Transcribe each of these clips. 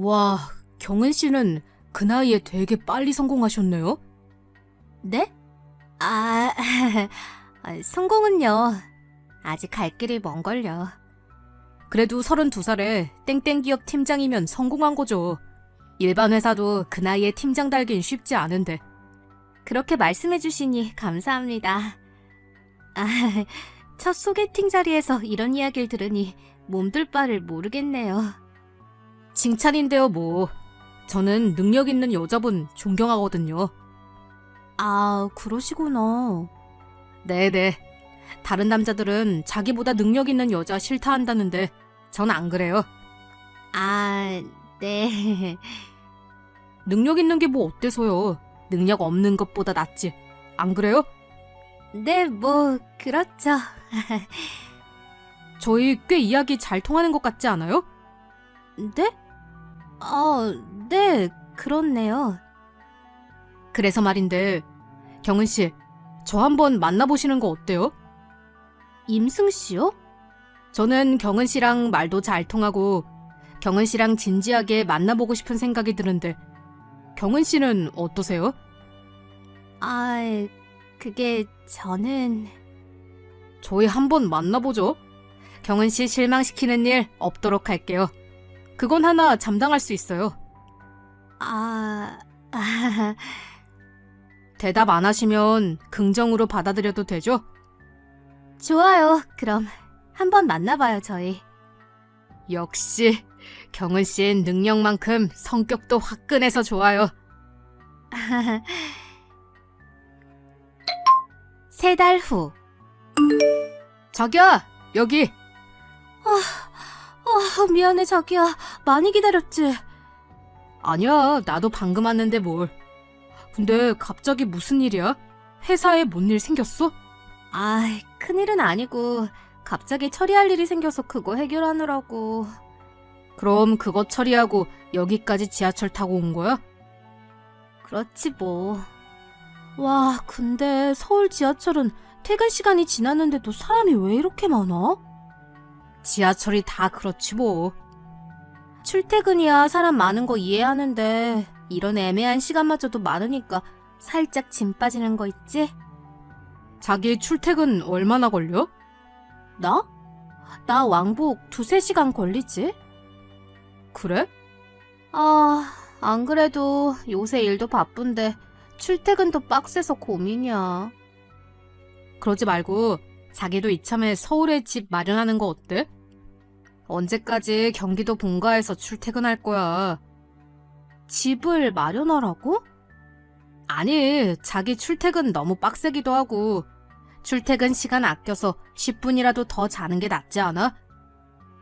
와, 경은 씨는 그 나이에 되게 빨리 성공하셨네요. 네? 아, 아, 성공은요. 아직 갈 길이 먼걸요. 그래도 32살에 땡땡 기업 팀장이면 성공한 거죠. 일반 회사도 그 나이에 팀장 달긴 쉽지 않은데. 그렇게 말씀해주시니 감사합니다. 아, 첫 소개팅 자리에서 이런 이야기를 들으니 몸둘 바를 모르겠네요. 칭찬인데요, 뭐. 저는 능력 있는 여자분 존경하거든요. 아, 그러시구나. 네네. 다른 남자들은 자기보다 능력 있는 여자 싫다 한다는데, 전 안 그래요. 아, 네. 능력 있는 게 뭐 어때서요? 능력 없는 것보다 낫지. 안 그래요? 네, 뭐, 그렇죠. 저희 꽤 이야기 잘 통하는 것 같지 않아요? 네? 어, 네, 그렇네요. 그래서 말인데, 경은 씨, 저 한번 만나보시는 거 어때요? 임승 씨요? 저는 경은 씨랑 말도 잘 통하고, 경은 씨랑 진지하게 만나보고 싶은 생각이 드는데, 경은 씨는 어떠세요? 아, 그게 저는 저희 한번 만나보죠. 경은 씨 실망시키는 일 없도록 할게요. 그건 하나 잠당할 수 있어요. 아, 아, 대답 안 하시면 긍정으로 받아들여도 되죠? 좋아요. 그럼 한번 만나봐요, 저희. 역시 경은 씨의 능력만큼 성격도 화끈해서 좋아요. 세 달 후. 자기야, 여기. 아, 미안해, 자기야. 많이 기다렸지? 아니야, 나도 방금 왔는데 뭘. 근데 갑자기 무슨 일이야? 회사에 뭔 일 생겼어? 아, 큰일은 아니고 갑자기 처리할 일이 생겨서 그거 해결하느라고. 그럼 그거 처리하고 여기까지 지하철 타고 온 거야? 그렇지 뭐. 와, 근데 서울 지하철은 퇴근 시간이 지났는데도 사람이 왜 이렇게 많아? 지하철이 다 그렇지 뭐. 출퇴근이야 사람 많은 거 이해하는데 이런 애매한 시간마저도 많으니까 살짝 짐 빠지는 거 있지? 자기 출퇴근 얼마나 걸려? 나? 나 왕복 두세 시간 걸리지? 그래? 아, 안 그래도 요새 일도 바쁜데 출퇴근도 빡세서 고민이야. 그러지 말고 자기도 이참에 서울에 집 마련하는 거 어때? 언제까지 경기도 본가에서 출퇴근할 거야? 집을 마련하라고? 아니, 자기 출퇴근 너무 빡세기도 하고, 출퇴근 시간 아껴서 10분이라도 더 자는 게 낫지 않아?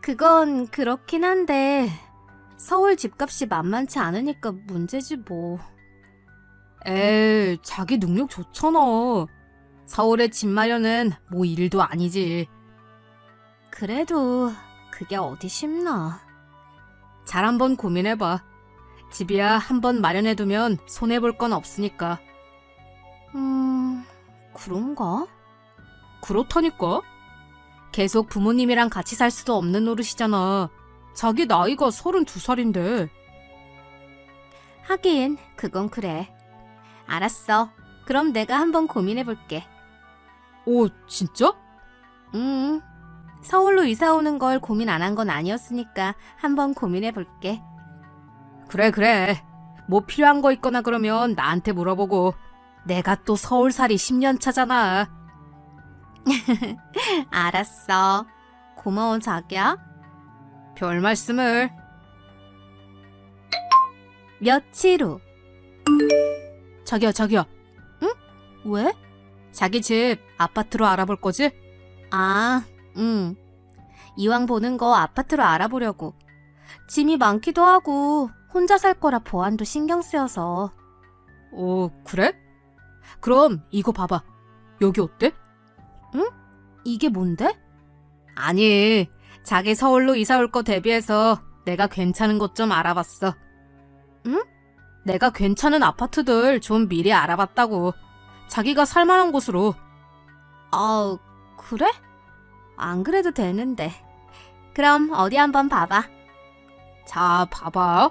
그건 그렇긴 한데 서울 집값이 만만치 않으니까 문제지 뭐. 에이, 자기 능력 좋잖아. 서울에 집 마련은 뭐 일도 아니지. 그래도 그게 어디 쉽나. 잘 한번 고민해봐. 집이야 한번 마련해두면 손해볼 건 없으니까. 음, 그런가? 그렇다니까? 계속 부모님이랑 같이 살 수도 없는 노릇이잖아. 자기 나이가 32살인데. 하긴 그건 그래. 알았어. 그럼 내가 한번 고민해 볼게. 오, 진짜? 음. 서울로 이사 오는 걸 고민 안 한 건 아니었으니까 한번 고민해 볼게. 그래, 그래. 뭐 필요한 거 있거나 그러면 나한테 물어보고. 내가 또 서울살이 10년 차잖아. 알았어. 고마워 자기야. 별 말씀을. 며칠 후. 자기야, 자기야. 왜? 자기 집 아파트로 알아볼 거지? 아, 응. 이왕 보는 거 아파트로 알아보려고. 짐이 많기도 하고 혼자 살 거라 보안도 신경 쓰여서. 오, 그래? 그럼 이거 봐봐. 여기 어때? 이게 뭔데? 아니, 자기 서울로 이사 올 거 대비해서 내가 괜찮은 곳 좀 알아봤어. 응? 내가 괜찮은 아파트들 좀 미리 알아봤다고. 자기가 살만한 곳으로. 아, 그래? 안 그래도 되는데. 그럼 어디 한번 봐봐. 자, 봐봐.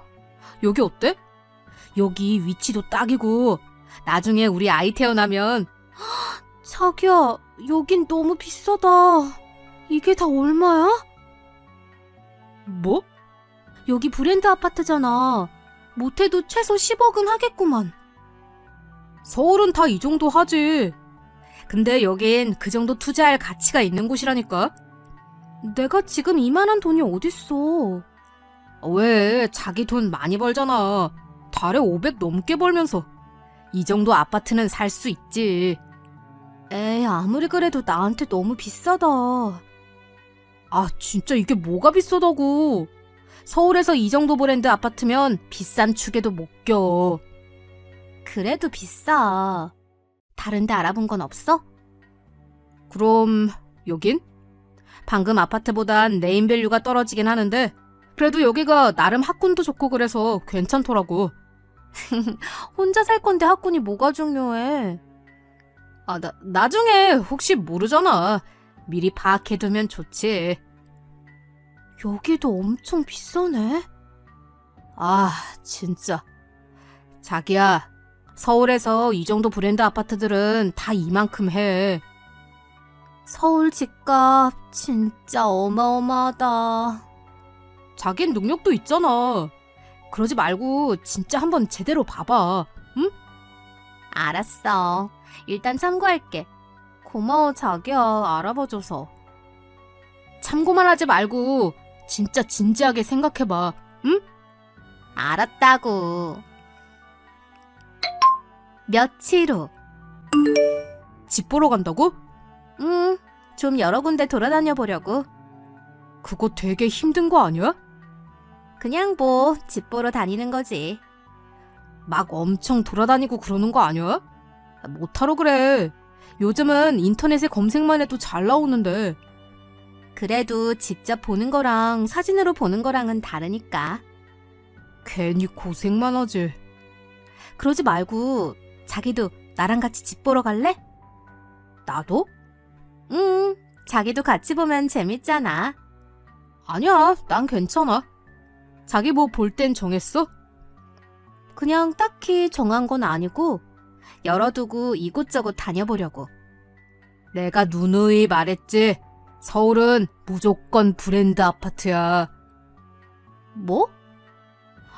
여기 어때? 여기 위치도 딱이고 나중에 우리 아이 태어나면 자기야, 여긴 너무 비싸다. 이게 다 얼마야? 뭐? 여기 브랜드 아파트잖아. 못해도 최소 10억은 하겠구만. 서울은 다 이 정도 하지. 근데 여긴 그 정도 투자할 가치가 있는 곳이라니까. 내가 지금 이만한 돈이 어딨어. 왜 자기 돈 많이 벌잖아. 달에 500 넘게 벌면서 이 정도 아파트는 살 수 있지. 에이, 아무리 그래도 나한테 너무 비싸다. 아 진짜 이게 뭐가 비싸다고. 서울에서 이 정도 브랜드 아파트면 비싼 축에도 못 껴. 그래도 비싸. 다른 데 알아본 건 없어? 그럼 여긴? 방금 아파트보단 네임밸류가 떨어지긴 하는데 그래도 여기가 나름 학군도 좋고 그래서 괜찮더라고. 혼자 살 건데 학군이 뭐가 중요해? 아, 나, 나중에 혹시 모르잖아. 미리 파악해두면 좋지. 여기도 엄청 비싸네. 아, 진짜. 자기야, 서울에서 이 정도 브랜드 아파트들은 다 이만큼 해. 서울 집값 진짜 어마어마하다. 자긴 능력도 있잖아. 그러지 말고 진짜 한번 제대로 봐봐. 알았어. 일단 참고할게. 고마워, 자기야. 알아봐줘서. 참고만 하지 말고 진짜 진지하게 생각해봐. 알았다고. 며칠 후. 집 보러 간다고? 응, 좀 여러 군데 돌아다녀 보려고. 그거 되게 힘든 거 아니야? 그냥 뭐, 집 보러 다니는 거지. 막 엄청 돌아다니고 그러는 거 아니야? 못하러 그래. 요즘은 인터넷에 검색만 해도 잘 나오는데. 그래도 직접 보는 거랑 사진으로 보는 거랑은 다르니까. 괜히 고생만 하지. 그러지 말고, 자기도 나랑 같이 집 보러 갈래? 나도? 응, 자기도 같이 보면 재밌잖아. 아니야, 난 괜찮아. 자기 뭐 볼 땐 정했어? 그냥 딱히 정한 건 아니고, 열어두고 이곳저곳 다녀보려고. 내가 누누이 말했지. 서울은 무조건 브랜드 아파트야. 뭐?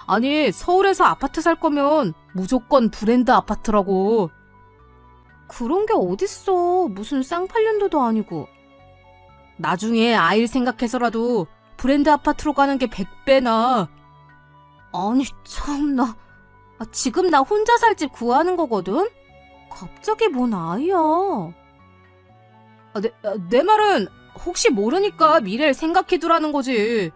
아니, 서울에서 아파트 살 거면 무조건 브랜드 아파트라고. 그런 게 어딨어. 무슨 쌍팔년도도 아니고. 나중에 아이를 생각해서라도 브랜드 아파트로 가는 게 100배나. 아니, 참나. 아, 지금 나 혼자 살 집 구하는 거거든? 갑자기 뭔 아이야. 아, 내, 아, 내 말은 혹시 모르니까 미래를 생각해두라는 거지.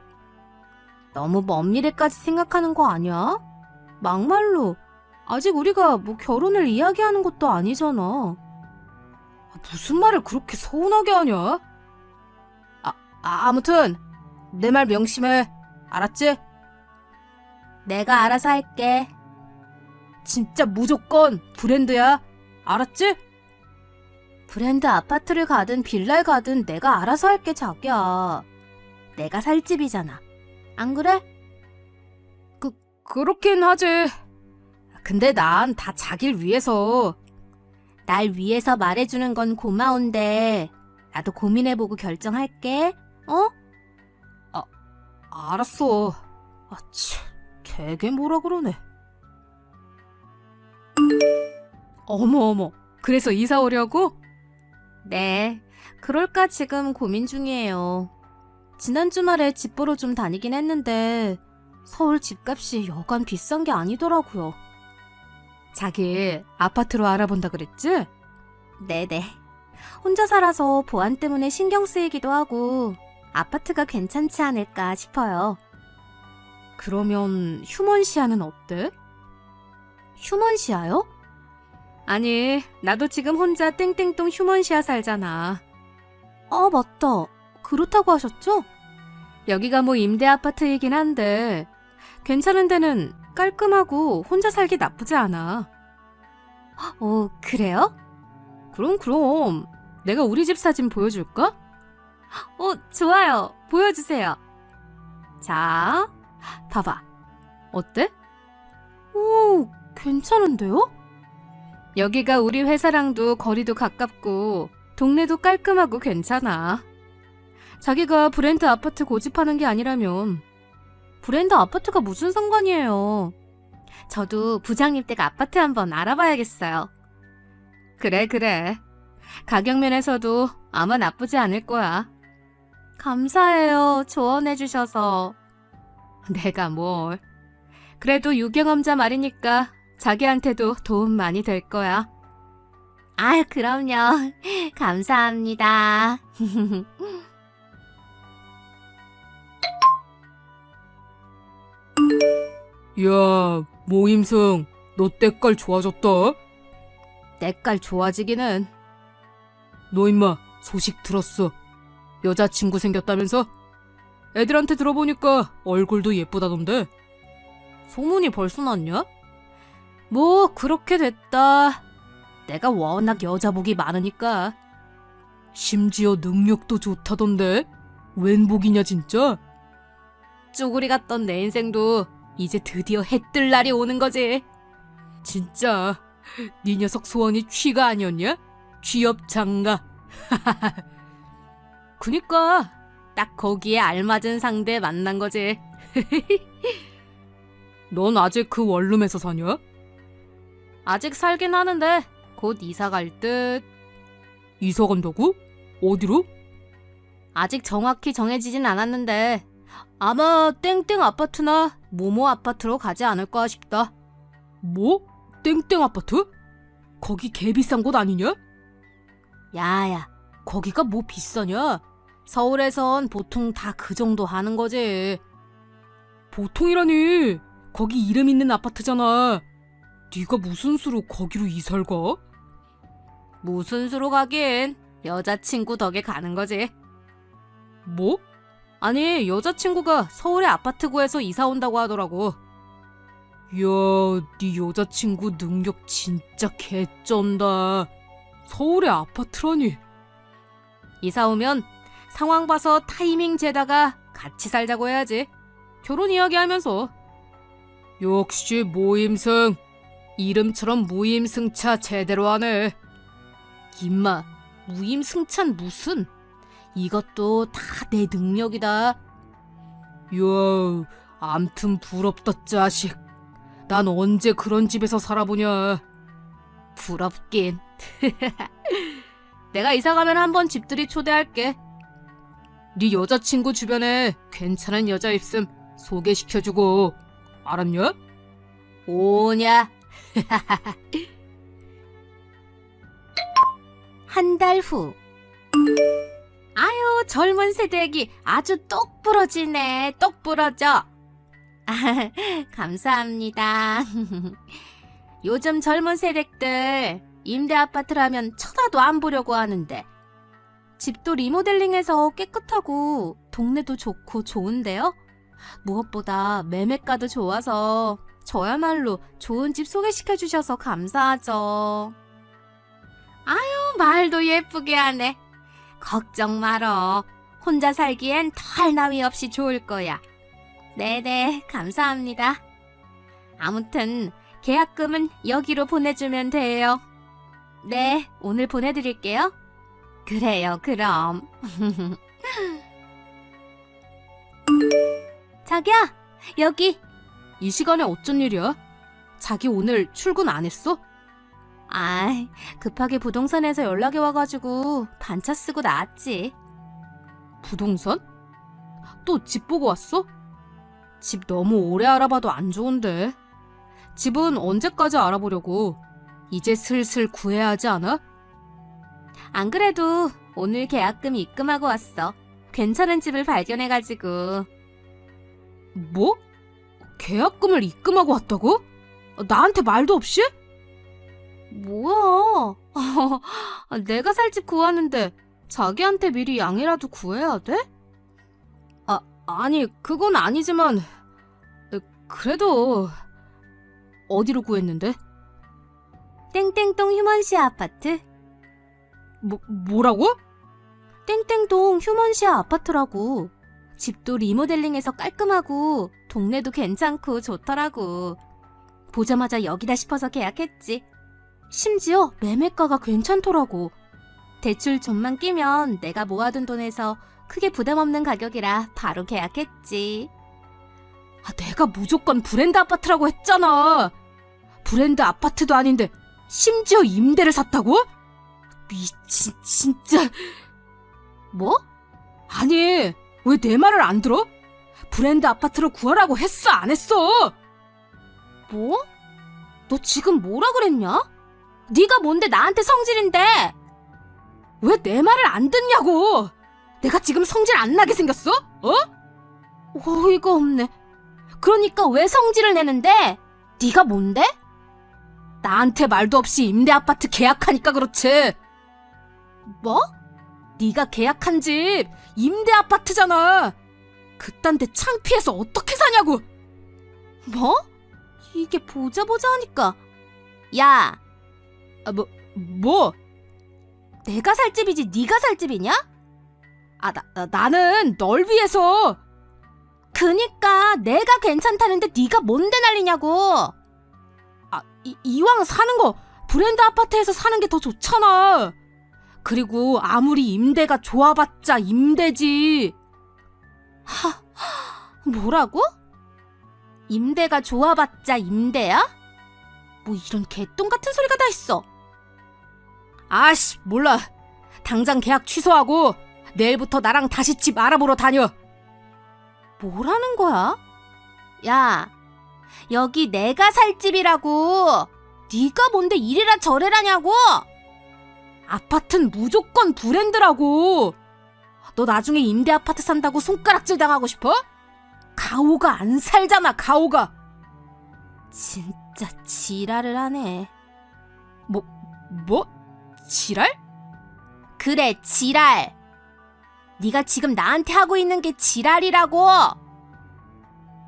너무 먼 미래까지 생각하는 거 아니야? 막말로. 아직 우리가 뭐 결혼을 이야기하는 것도 아니잖아. 아, 무슨 말을 그렇게 서운하게 하냐? 아, 아 아무튼 내 말 명심해. 알았지? 내가 알아서 할게. 진짜 무조건 브랜드야. 알았지? 브랜드 아파트를 가든 빌라를 가든 내가 알아서 할게, 자기야. 내가 살 집이잖아. 안 그래? 그렇긴 하지. 근데 난 다 자기를 위해서. 날 위해서 말해주는 건 고마운데, 나도 고민해보고 결정할게. 어? 알았어. 아, 치, 되게 뭐라 그러네. 어머, 어머. 그래서 이사 오려고? 네, 그럴까 지금 고민 중이에요. 지난 주말에 집 보러 좀 다니긴 했는데 서울 집값이 여간 비싼 게 아니더라고요. 자기 아파트로 알아본다 그랬지? 네네. 혼자 살아서 보안 때문에 신경 쓰이기도 하고 아파트가 괜찮지 않을까 싶어요. 그러면 휴먼시아는 어때? 휴먼시아요? 아니, 나도 지금 혼자 땡땡똥 휴먼시아 살잖아. 아, 맞다. 그렇다고 하셨죠? 여기가 뭐 임대 아파트이긴 한데 괜찮은 데는 깔끔하고 혼자 살기 나쁘지 않아. 어, 그래요? 그럼 그럼 내가 우리 집 사진 보여줄까? 어, 좋아요. 보여주세요. 자, 봐봐. 어때? 오, 괜찮은데요? 여기가 우리 회사랑도 거리도 가깝고 동네도 깔끔하고 괜찮아. 자기가 브랜드 아파트 고집하는 게 아니라면 브랜드 아파트가 무슨 상관이에요? 저도 부장님 댁 아파트 한번 알아봐야겠어요. 그래, 그래. 가격 면에서도 아마 나쁘지 않을 거야. 감사해요. 조언해주셔서. 내가 뭘. 그래도 유경험자 말이니까 자기한테도 도움 많이 될 거야. 아, 그럼요. 감사합니다. 야, 모임승, 너 때깔 좋아졌다. 때깔 좋아지기는. 너 임마 소식 들었어. 여자친구 생겼다면서? 애들한테 들어보니까 얼굴도 예쁘다던데. 소문이 벌써 났냐? 뭐, 그렇게 됐다. 내가 워낙 여자복이 많으니까. 심지어 능력도 좋다던데. 웬 복이냐 진짜? 쪼구리 같던 내 인생도 이제 드디어 해 뜰 날이 오는 거지. 진짜 네 녀석 소원이 취가 아니었냐? 취업 장가. 그니까 딱 거기에 알맞은 상대 만난 거지. 넌 아직 그 원룸에서 사냐? 아직 살긴 하는데 곧 이사 갈 듯. 이사 간다고? 어디로? 아직 정확히 정해지진 않았는데 아마 땡땡 아파트나 모모 아파트로 가지 않을까 싶다. 뭐? 땡땡 아파트? 거기 개 비싼 곳 아니냐? 야야, 거기가 뭐 비싸냐? 서울에선 보통 다 그 정도 하는 거지. 보통이라니. 거기 이름 있는 아파트잖아. 네가 무슨 수로 거기로 이사를 가? 무슨 수로 가긴 여자친구 덕에 가는 거지. 뭐? 아니, 여자친구가 서울의 아파트 구해서 이사 온다고 하더라고. 이야, 네 여자친구 능력 진짜 개쩐다. 서울의 아파트라니. 이사 오면 상황 봐서 타이밍 재다가 같이 살자고 해야지. 결혼 이야기 하면서. 역시 모임승. 이름처럼 무임승차 제대로 하네. 임마, 무임승찬 무슨? 이것도 다 내 능력이다. 이야, 암튼 부럽다 자식. 난 언제 그런 집에서 살아보냐. 부럽긴. 내가 이사 가면 한번 집들이 초대할게. 네 여자친구 주변에 괜찮은 여자 있음 소개시켜주고 알았냐? 오냐? 한 달 후. 아유, 젊은 세대기 아주 똑 부러지네. 똑 부러져. 감사합니다. 요즘 젊은 세대들 임대 아파트라면 쳐다도 안 보려고 하는데 집도 리모델링해서 깨끗하고 동네도 좋고 좋은데요? 무엇보다 매매가도 좋아서 저야말로 좋은 집 소개시켜 주셔서 감사하죠. 아유, 말도 예쁘게 하네. 걱정 말어. 혼자 살기엔 털 나위 없이 좋을 거야. 네네, 감사합니다. 아무튼 계약금은 여기로 보내주면 돼요. 네, 오늘 보내드릴게요. 그래요, 그럼. 자기야, 여기. 이 시간에 어쩐 일이야? 자기 오늘 출근 안 했어? 아, 급하게 부동산에서 연락이 와가지고 반차 쓰고 나왔지. 부동산? 또 집 보고 왔어? 집 너무 오래 알아봐도 안 좋은데. 집은 언제까지 알아보려고? 이제 슬슬 구해야 하지 않아? 안 그래도 오늘 계약금 입금하고 왔어. 괜찮은 집을 발견해가지고. 뭐? 계약금을 입금하고 왔다고? 나한테 말도 없이? 뭐야? 내가 살 집 구하는데 자기한테 미리 양해라도 구해야 돼? 아, 아니, 그건 아니지만, 어, 그래도, 어디로 구했는데? 땡땡동 휴먼시아 아파트? 뭐, 뭐라고? 땡땡동 휴먼시아 아파트라고. 집도 리모델링해서 깔끔하고 동네도 괜찮고 좋더라고. 보자마자 여기다 싶어서 계약했지. 심지어 매매가가 괜찮더라고. 대출 좀만 끼면 내가 모아둔 돈에서 크게 부담 없는 가격이라 바로 계약했지. 아, 내가 무조건 브랜드 아파트라고 했잖아. 브랜드 아파트도 아닌데 심지어 임대를 샀다고? 미친 진짜. 뭐? 아니 왜 내 말을 안 들어? 브랜드 아파트로 구하라고 했어 안 했어? 뭐? 너 지금 뭐라 그랬냐? 네가 뭔데 나한테 성질인데? 왜 내 말을 안 듣냐고? 내가 지금 성질 안 나게 생겼어? 어? 어이가 없네. 그러니까 왜 성질을 내는데? 네가 뭔데? 나한테 말도 없이 임대 아파트 계약하니까 그렇지. 뭐? 네가 계약한 집 임대 아파트잖아. 그딴 데 창피해서 어떻게 사냐고. 뭐? 이게 보자 보자 하니까. 야, 아, 뭐 뭐? 내가 살 집이지 네가 살 집이냐? 아, 나, 나 나는 널 위해서. 그니까 내가 괜찮다는데 네가 뭔데 난리냐고. 아, 이, 이왕 사는 거 브랜드 아파트에서 사는 게 더 좋잖아. 그리고 아무리 임대가 좋아봤자 임대지. 하, 뭐라고? 임대가 좋아봤자 임대야? 뭐 이런 개똥 같은 소리가 다 있어. 아씨, 몰라. 당장 계약 취소하고 내일부터 나랑 다시 집 알아보러 다녀. 뭐라는 거야? 야, 여기 내가 살 집이라고. 네가 뭔데 이래라 저래라냐고. 아파트는 무조건 브랜드라고. 너 나중에 임대 아파트 산다고 손가락질 당하고 싶어? 가오가 안 살잖아, 가오가. 진짜 지랄을 하네. 뭐? 지랄? 그래, 지랄. 네가 지금 나한테 하고 있는 게 지랄이라고.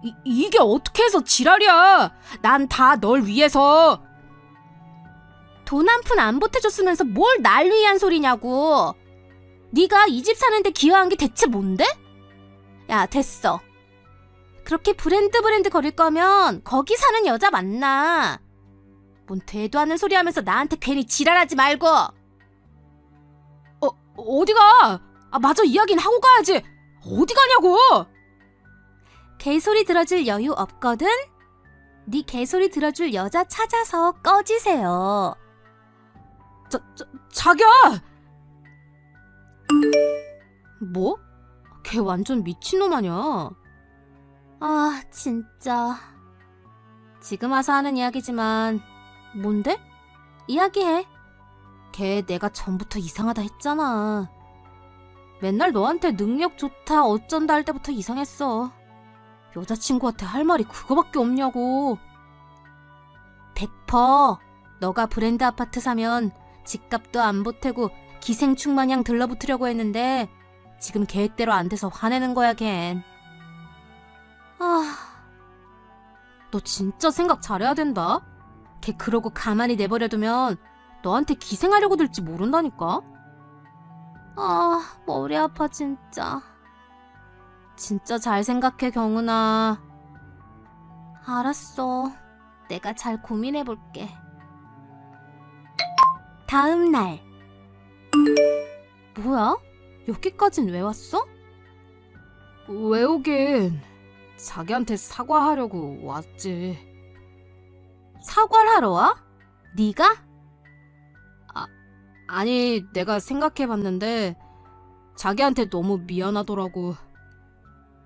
이, 이게 어떻게 해서 지랄이야? 난 다 널 위해서. 돈 한 푼 안 보태줬으면서 뭘 날 위한 소리냐고. 네가 이 집 사는데 기여한 게 대체 뭔데? 야, 됐어. 그렇게 브랜드 브랜드 거릴 거면 거기 사는 여자 만나. 뭔 되도 않는 소리 하면서 나한테 괜히 지랄하지 말고. 어, 어디가? 아, 마저 이야기는 하고 가야지. 어디 가냐고? 개소리 들어줄 여유 없거든? 네 개소리 들어줄 여자 찾아서 꺼지세요. 자, 자, 자기야! 뭐? 걔 완전 미친놈 아냐? 아, 진짜. 지금 와서 하는 이야기지만, 뭔데? 이야기해. 걔 내가 전부터 이상하다 했잖아. 맨날 너한테 능력 좋다 어쩐다 할 때부터 이상했어. 여자친구한테 할 말이 그거밖에 없냐고. 100% 너가 브랜드 아파트 사면 집값도 안 보태고 기생충 마냥 들러붙으려고 했는데 지금 계획대로 안 돼서 화내는 거야, 걘. 아, 너 진짜 생각 잘해야 된다. 걔 그러고 가만히 내버려두면 너한테 기생하려고 들지 모른다니까. 아, 머리 아파, 진짜. 진짜 잘 생각해, 경은아. 알았어. 내가 잘 고민해 볼게. 다음 날. 뭐야? 여기까진 왜 왔어? 왜 오긴? 자기한테 사과하려고 왔지. 사과를 하러 와? 네가? 아니, 내가 생각해봤는데 자기한테 너무 미안하더라고.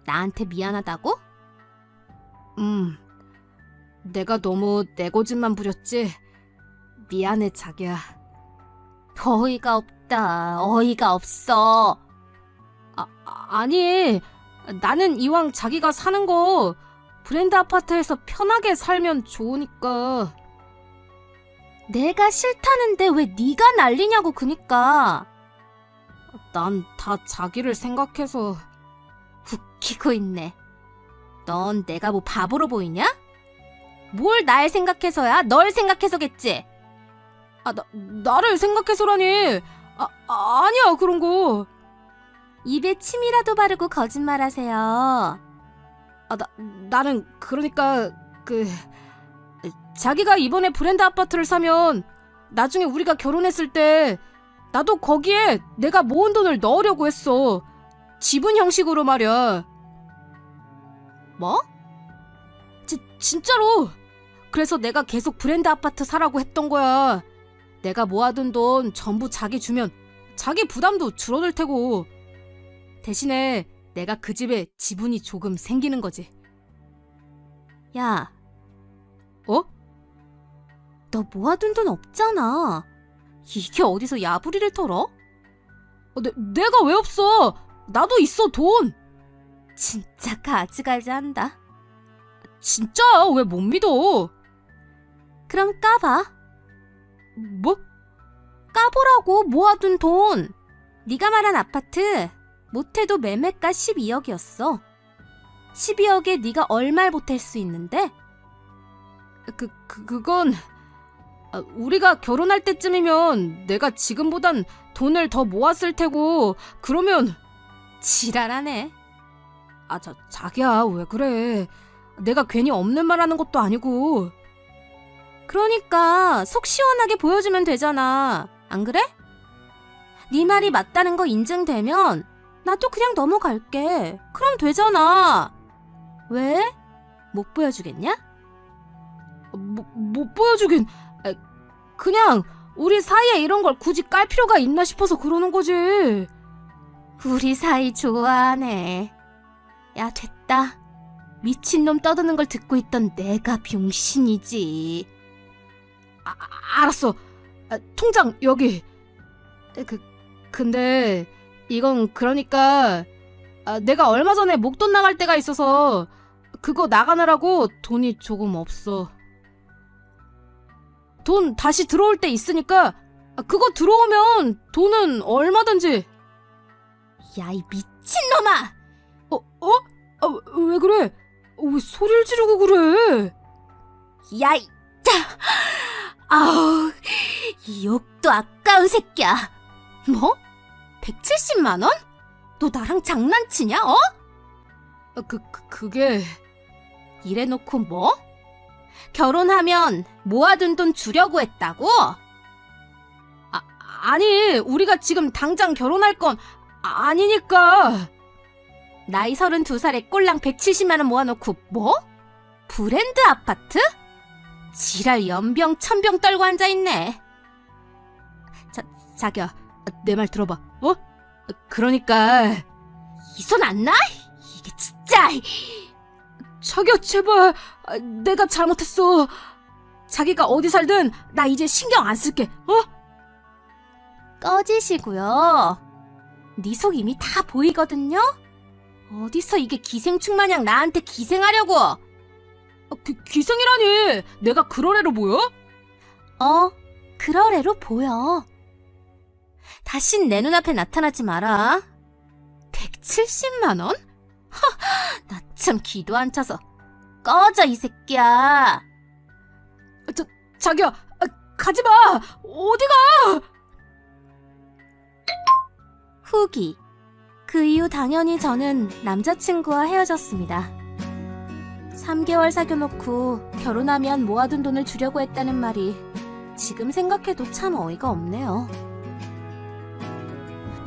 나한테 미안하다고? 음, 내가 너무 내 고집만 부렸지. 미안해, 자기야. 어이가 없다. 어이가 없어. 아, 아니, 나는 이왕 자기가 사는 거 브랜드 아파트에서 편하게 살면 좋으니까. 내가 싫다는데 왜 네가 난리냐고 그니까. 난 다 자기를 생각해서. 웃기고 있네. 넌 내가 뭐 바보로 보이냐? 뭘 날 생각해서야? 널 생각해서겠지? 아, 나, 나를 생각해서라니. 아, 아, 아니야, 그런 거. 입에 침이라도 바르고 거짓말하세요. 아, 나, 나는 그러니까 그 자기가 이번에 브랜드 아파트를 사면 나중에 우리가 결혼했을 때 나도 거기에 내가 모은 돈을 넣으려고 했어. 지분 형식으로 말이야. 뭐? 지, 진짜로. 그래서 내가 계속 브랜드 아파트 사라고 했던 거야. 내가 모아둔 돈 전부 자기 주면 자기 부담도 줄어들 테고. 대신에 내가 그 집에 지분이 조금 생기는 거지. 야, 어? 너 모아둔 돈 없잖아. 이게 어디서 야부리를 털어? 어, 내, 내가 왜 없어? 나도 있어 돈. 진짜 가지가지 한다. 진짜 왜 못 믿어? 그럼 까봐. 뭐? 까보라고 모아둔 돈. 네가 말한 아파트 못해도 매매가 12억이었어. 12억에 네가 얼마를 보탤 수 있는데? 그, 그 그건 아, 우리가 결혼할 때쯤이면 내가 지금보단 돈을 더 모았을 테고 그러면 지랄하네. 아, 자, 자기야 왜 그래? 내가 괜히 없는 말 하는 것도 아니고 그러니까 속 시원하게 보여주면 되잖아. 안 그래? 네 말이 맞다는 거 인증되면 나도 그냥 넘어갈게. 그럼 되잖아. 왜? 못 보여주겠냐? 뭐, 못 보여주긴 아, 그냥 우리 사이에 이런 걸 굳이 깔 필요가 있나 싶어서 그러는 거지. 우리 사이 좋아하네. 야, 됐다. 미친놈 떠드는 걸 듣고 있던 내가 병신이지. 아, 아, 알았어. 아, 통장 여기. 그 근데 이건 그러니까 아, 내가 얼마 전에 목돈 나갈 때가 있어서 그거 나가느라고 돈이 조금 없어. 돈 다시 들어올 때 있으니까 아, 그거 들어오면 돈은 얼마든지. 야, 이 미친놈아! 어 어? 아, 왜 그래? 어, 왜 소리를 지르고 그래? 야, 이, 자, 아우, 이 욕도 아까운 새끼야. 뭐? 170만 원? 너 나랑 장난치냐, 어? 아, 그, 그 그게 이래놓고 뭐? 결혼하면 모아둔 돈 주려고 했다고? 아, 아니 우리가 지금 당장 결혼할 건 아- 아니니까. 나이 32살에 꼴랑 170만 원 모아놓고 뭐? 브랜드 아파트? 지랄 연병 천병 떨고 앉아있네. 자기야, 내 말 들어봐. 어? 그러니까 이 손 안 나? 이게 진짜 자기야 제발 아, 내가 잘못했어. 자기가 어디 살든 나 이제 신경 안 쓸게. 어? 꺼지시고요. 네 속 이미 다 보이거든요? 어디서 이게 기생충 마냥 나한테 기생하려고? 아, 기, 기생이라니. 내가 그럴 애로 보여? 어, 그럴 애로 보여. 다신 내 눈앞에 나타나지 마라. 170만 원? 나참 기도 안 차서. 꺼져, 이 새끼야. 자기야 아, 가지 마. 어디가? 후기. 그 이후 당연히 저는 남자친구와 헤어졌습니다. 3개월 사귀어놓고 결혼하면 모아둔 돈을 주려고 했다는 말이 지금 생각해도 참 어이가 없네요.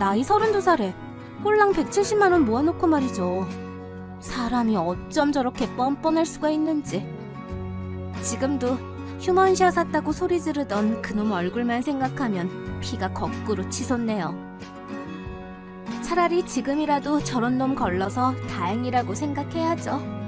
나이 32살에 꼴랑 170만 원 모아놓고 말이죠. 사람이 어쩜 저렇게 뻔뻔할 수가 있는지. 지금도 휴먼시어 샀다고 소리 지르던 그놈 얼굴만 생각하면 피가 거꾸로 치솟네요. 차라리 지금이라도 저런 놈 걸러서 다행이라고 생각해야죠.